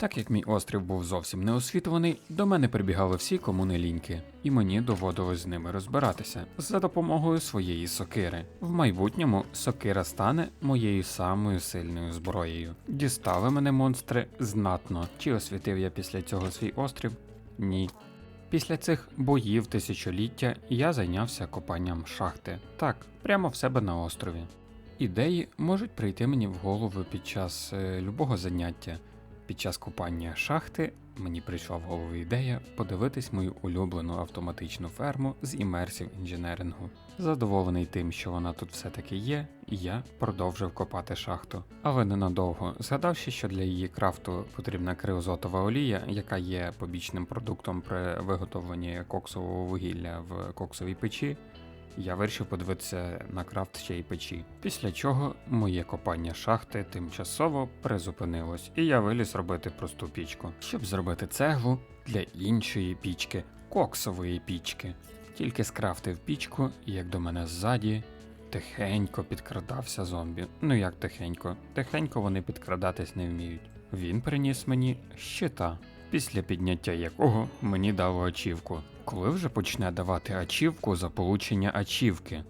Так як мій острів був зовсім не до мене прибігали всі, кому ліньки, і мені доводилось з ними розбиратися за допомогою своєї сокири. В майбутньому сокира стане моєю самою сильною зброєю. Дістали мене монстри знатно. Чи освітив я після цього свій острів? Ні. Після цих боїв тисячоліття я зайнявся копанням шахти. Так, прямо в себе на острові. Ідеї можуть прийти мені в голову під час е, любого заняття. Під час купання шахти мені прийшла в голову ідея подивитись мою улюблену автоматичну ферму з імерсів інженерингу. Задоволений тим, що вона тут все-таки є, я продовжив копати шахту. Але ненадовго, згадавши, що для її крафту потрібна криозотова олія, яка є побічним продуктом при виготовленні коксового вугілля в коксовій печі, я вирішив подивитися на крафт ще й печі. Після чого моє копання шахти тимчасово призупинилось, і я виліз робити просту пічку, щоб зробити цеглу для іншої пічки, коксової пічки. Тільки скрафтив пічку, як до мене ззаді тихенько підкрадався зомбі. Ну як тихенько, тихенько вони підкрадатись не вміють. Він приніс мені щита, після підняття якого мені дало ачівку. Коли вже почне давати ачівку за получення ачівки?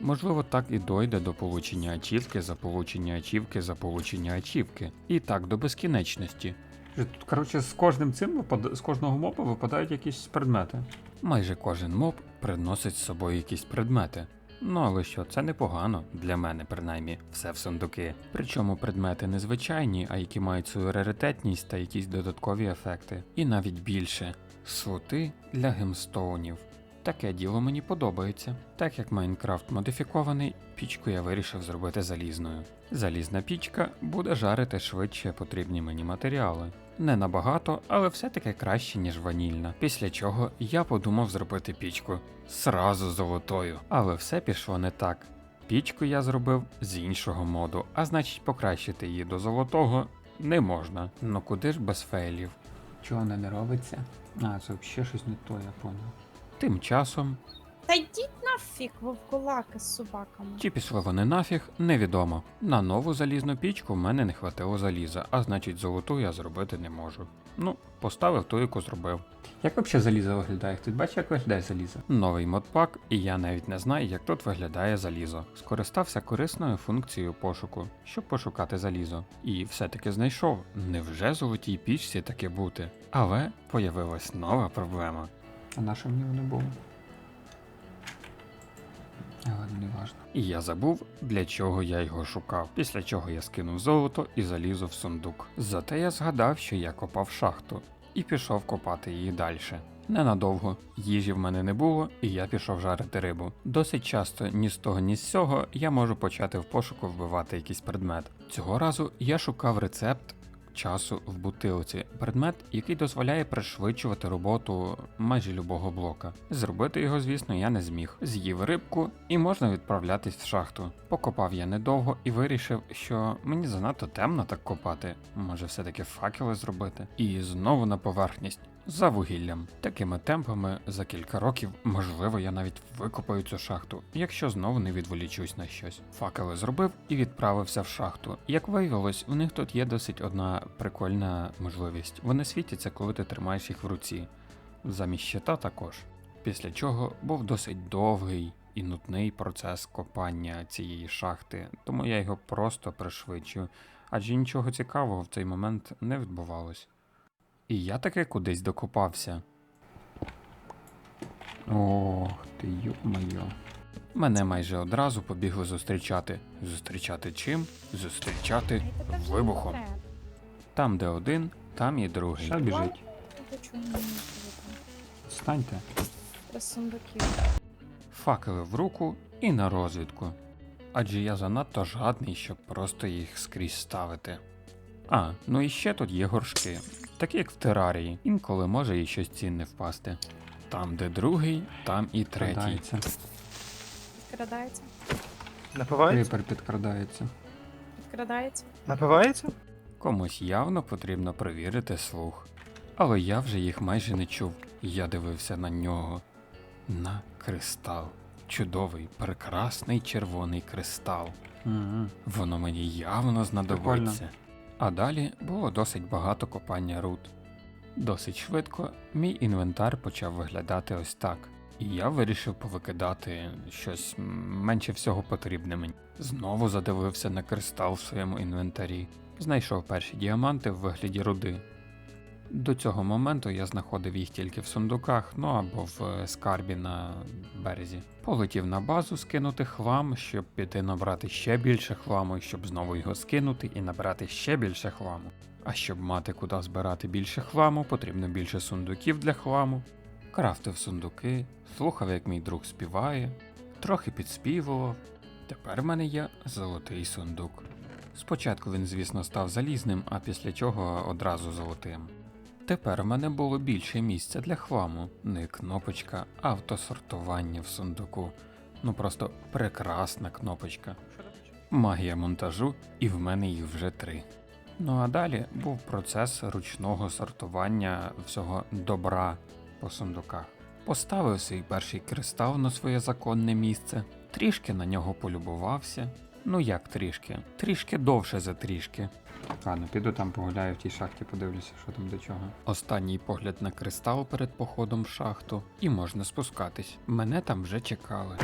Можливо, так і дойде до получення ачівки за получення ачівки за получення ачівки. І так до безкінечності. Тут, коротше, з кожним цим випад... з кожного моба випадають якісь предмети. Майже кожен моб приносить з собою якісь предмети. Ну але що, це непогано, для мене принаймні, все в сундуки. Причому предмети не звичайні, а які мають свою раритетність та якісь додаткові ефекти. І навіть більше слоти для гемстоунів. Таке діло мені подобається. Так як Майнкрафт модифікований, пічку я вирішив зробити залізною. Залізна пічка буде жарити швидше потрібні мені матеріали. Не набагато, але все-таки краще, ніж ванільна. Після чого я подумав зробити пічку сразу золотою. Але все пішло не так. Пічку я зробив з іншого моду, а значить покращити її до золотого не можна. Ну куди ж без фейлів? Чого не, не робиться? А, це взагалі щось не то, я понял. Тим часом, Та йдіть нафіг, вовкулаки з собаками. чи пішли вони нафіг, невідомо. На нову залізну пічку в мене не хватило заліза, а значить золоту я зробити не можу. Ну, поставив ту, яку зробив. Як взагалі залізо виглядає? Хтось бачить, як виглядає залізо? Новий модпак, і я навіть не знаю, як тут виглядає залізо. Скористався корисною функцією пошуку, щоб пошукати залізо. І все-таки знайшов. Невже золотій пічці таке бути? Але появилась нова проблема. А на що мені воно було? Але не важно. І я забув, для чого я його шукав, після чого я скинув золото і залізо в сундук. Зате я згадав, що я копав шахту, і пішов копати її далі. Ненадовго їжі в мене не було, і я пішов жарити рибу. Досить часто ні з того, ні з сього я можу почати в пошуку вбивати якийсь предмет. Цього разу я шукав рецепт часу в бутилці, предмет, який дозволяє пришвидшувати роботу майже любого блока. Зробити його, звісно, я не зміг. З'їв рибку і можна відправлятись в шахту. Покопав я недовго і вирішив, що мені занадто темно так копати. Може, все-таки факели зробити. І знову на поверхність. За вугіллям. Такими темпами за кілька років, можливо, я навіть викопаю цю шахту, якщо знову не відволічусь на щось. Факели зробив і відправився в шахту. Як виявилось, у них тут є досить одна прикольна можливість. Вони світяться, коли ти тримаєш їх в руці. Замість щита також. Після чого був досить довгий і нудний процес копання цієї шахти, тому я його просто пришвидшую, адже нічого цікавого в цей момент не відбувалось. І я таки кудись докопався. Ох ти ё-моё. Мене майже одразу побігли зустрічати. Зустрічати чим? Зустрічати вибухом. Там, де один, там і другий. Ще біжить. Станьте. Факели в руку і на розвідку. Адже я занадто жадний, щоб просто їх скрізь ставити. А, ну і ще тут є горшки, такі як в терарії, інколи може і щось цінне впасти. Там, де другий, там і третій. Підкрадається. Підкрадається. Напивається? Крипер підкрадається. Підкрадається. Напивається? Комусь явно потрібно перевірити слух. Але я вже їх майже не чув, я дивився на нього. На кристал. Чудовий, прекрасний червоний кристал. Угу. Воно мені явно знадобиться. Прикольно. А далі було досить багато копання руд. Досить швидко мій інвентар почав виглядати ось так. І я вирішив повикидати щось менше всього потрібне мені. Знову задивився на кристал в своєму інвентарі. Знайшов перші діаманти в вигляді руди. До цього моменту я знаходив їх тільки в сундуках, ну або в е, скарбі на березі. Полетів на базу скинути хлам, щоб піти набрати ще більше хламу, щоб знову його скинути і набрати ще більше хламу. А щоб мати куди збирати більше хламу, потрібно більше сундуків для хламу. Крафтив сундуки, слухав, як мій друг співає, трохи підспівував. Тепер в мене є золотий сундук. Спочатку він, звісно, став залізним, а після чого одразу золотим. Тепер в мене було більше місця для хламу, не кнопочка автосортування в сундуку. Ну просто прекрасна кнопочка. Магія монтажу, і в мене їх вже три. Ну а далі був процес ручного сортування всього добра по сундуках. Поставив свій перший кристал на своє законне місце, трішки на нього полюбувався. Ну як трішки? Трішки довше за трішки. Ладно, піду там погуляю в тій шахті, подивлюся, що там до чого. Останній погляд на кристал перед походом в шахту, і можна спускатись. Мене там вже чекали.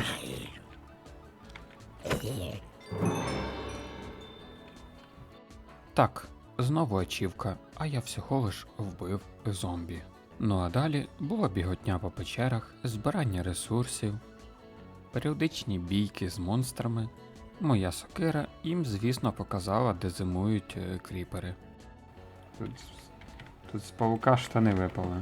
Так, знову ачівка, а я всього лиш вбив зомбі. Ну а далі була біготня по печерах, збирання ресурсів, періодичні бійки з монстрами. Моя сокира їм, звісно, показала, де зимують е, кріпери. Тут, тут з павука штани випали.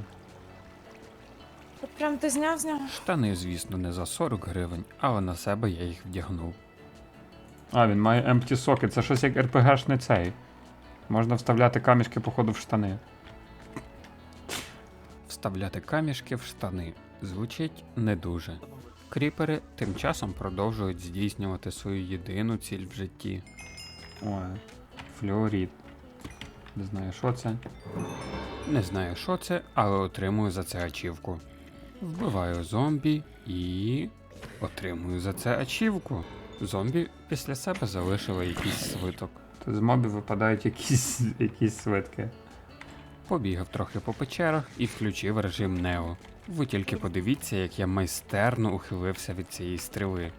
От прям ти зняв з нього. Штани, звісно, не за 40 гривень, але на себе я їх вдягнув. А, він має empty socket, це щось як РПГшний цей. Можна вставляти камішки, походу, в штани. Вставляти камішки в штани звучить не дуже. Кріпери тим часом продовжують здійснювати свою єдину ціль в житті. Ой, флюорит. Не знаю, що це. Не знаю, що це, але отримую за це ачівку. Вбиваю зомбі і. отримую за це ачівку. Зомбі після себе залишили якийсь свиток. З мобів випадають якісь, якісь свитки. Побігав трохи по печерах і включив режим Нео. Ви тільки подивіться, як я майстерно ухилився від цієї стріли.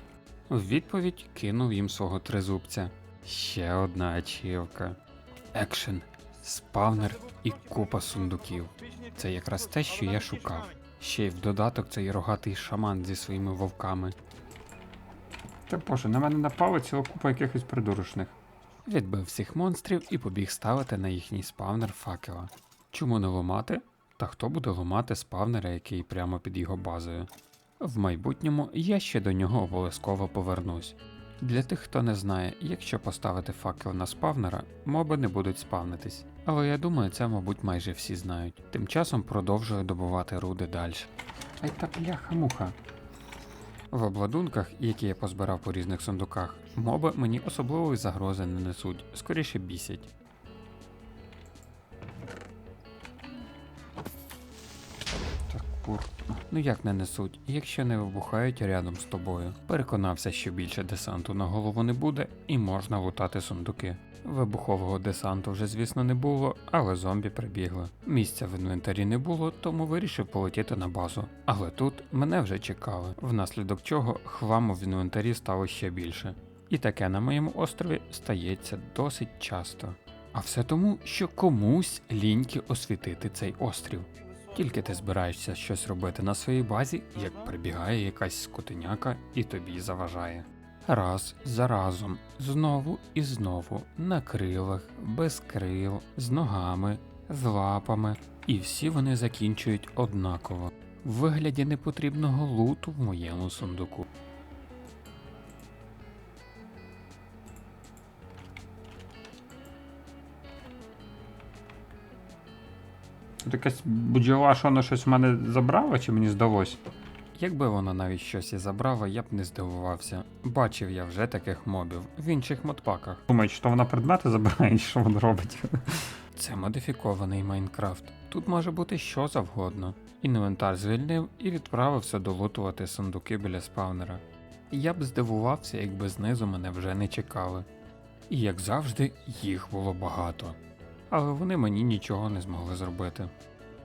В відповідь кинув їм свого тризубця. Ще одна ачівка. Екшен, спавнер і купа сундуків. Це якраз те, що я шукав. Ще й в додаток цей рогатий шаман зі своїми вовками. Та боже, на мене напала ціла купа якихось придурочних. Відбив всіх монстрів і побіг ставити на їхній спавнер факела. Чому не ломати? Та хто буде ломати спавнера, який прямо під його базою? В майбутньому я ще до нього обов'язково повернусь. Для тих, хто не знає, якщо поставити факел на спавнера, моби не будуть спавнитись. Але я думаю, це, мабуть, майже всі знають. Тим часом продовжую добувати руди далі. Ай та бляха-муха. В обладунках, які я позбирав по різних сундуках, моби мені особливої загрози не несуть, скоріше бісять. Ну як не несуть, якщо не вибухають рядом з тобою. Переконався, що більше десанту на голову не буде і можна лутати сундуки. Вибухового десанту вже, звісно, не було, але зомбі прибігли. Місця в інвентарі не було, тому вирішив полетіти на базу. Але тут мене вже чекали, внаслідок чого хламу в інвентарі стало ще більше. І таке на моєму острові стається досить часто. А все тому, що комусь ліньки освітити цей острів. Тільки ти збираєшся щось робити на своїй базі, як прибігає якась скотиняка і тобі заважає. Раз за разом, знову і знову, на крилах, без крил, з ногами, з лапами, і всі вони закінчують однаково, в вигляді непотрібного луту в моєму сундуку. Тут якась будь-яла, що вона щось в мене забрала, чи мені здалось? Якби вона навіть щось і забрала, я б не здивувався. Бачив я вже таких мобів в інших модпаках. Думаю, що вона предмети забирає, що вона робить. Це модифікований Майнкрафт. Тут може бути що завгодно. Інвентар звільнив і відправився долутувати сундуки біля спавнера. Я б здивувався, якби знизу мене вже не чекали. І як завжди, їх було багато. Але вони мені нічого не змогли зробити.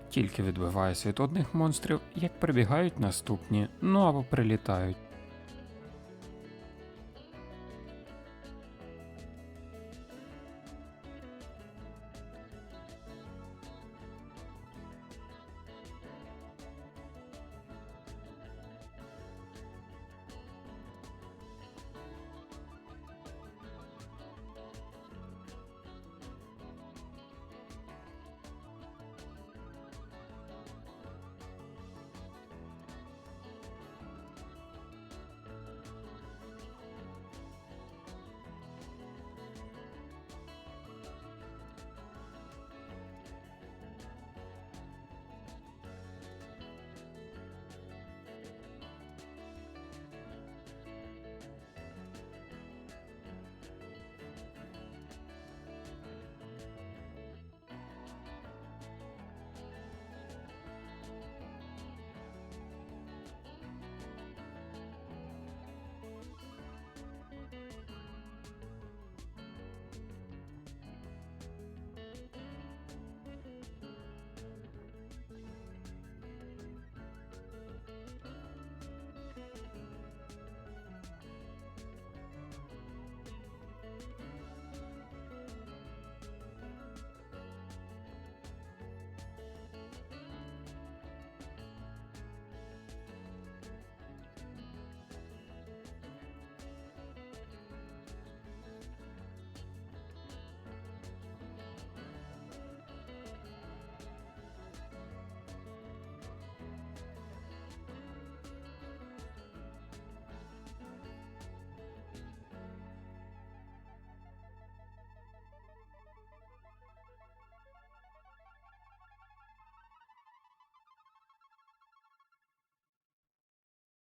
Тільки відбиваюся від одних монстрів, як прибігають наступні, ну або прилітають.